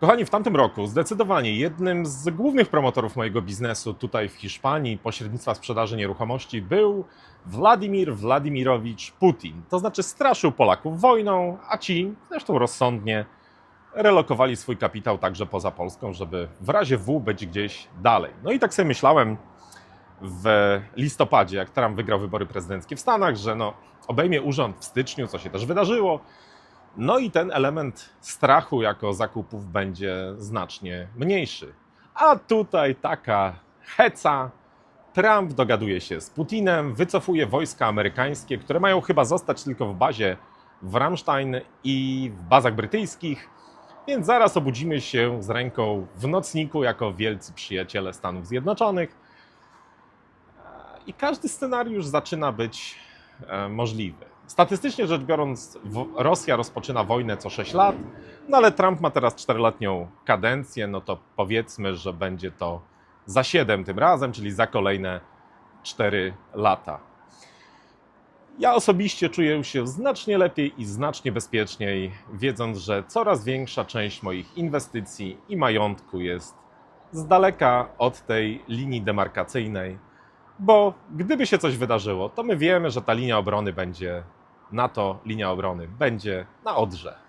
Kochani, w tamtym roku zdecydowanie jednym z głównych promotorów mojego biznesu tutaj w Hiszpanii, pośrednictwa sprzedaży nieruchomości, był Władimir Władimirowicz Putin. To znaczy straszył Polaków wojną, a ci, zresztą rozsądnie, relokowali swój kapitał także poza Polską, żeby w razie W być gdzieś dalej. No i tak sobie myślałem w listopadzie, jak Trump wygrał wybory prezydenckie w Stanach, że no, obejmie urząd w styczniu, co się też wydarzyło. No i ten element strachu jako zakupów będzie znacznie mniejszy. A tutaj taka heca. Trump dogaduje się z Putinem, wycofuje wojska amerykańskie, które mają chyba zostać tylko w bazie w Ramstein i w bazach brytyjskich. Więc zaraz obudzimy się z ręką w nocniku jako wielcy przyjaciele Stanów Zjednoczonych. I każdy scenariusz zaczyna być e, możliwy. Statystycznie rzecz biorąc, Rosja rozpoczyna wojnę co 6 lat, no ale Trump ma teraz 4-letnią kadencję, no to powiedzmy, że będzie to za 7 tym razem, czyli za kolejne 4 lata. Ja osobiście czuję się znacznie lepiej i znacznie bezpieczniej, wiedząc, że coraz większa część moich inwestycji i majątku jest z daleka od tej linii demarkacyjnej, bo gdyby się coś wydarzyło, to my wiemy, że ta linia obrony będzie NATO, linia obrony będzie na Odrze.